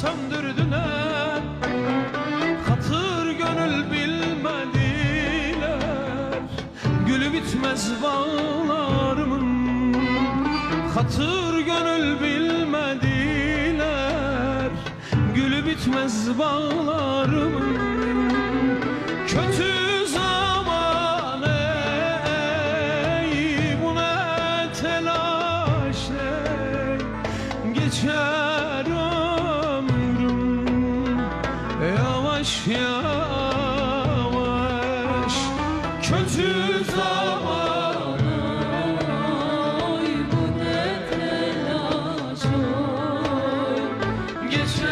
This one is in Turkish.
söndürdüler Hatır gönül bilmediler. Gülü bitmez bağlarımın Hatır gönül bilmediler. Gülü bitmez bağlarımın Kötü geçer Geçer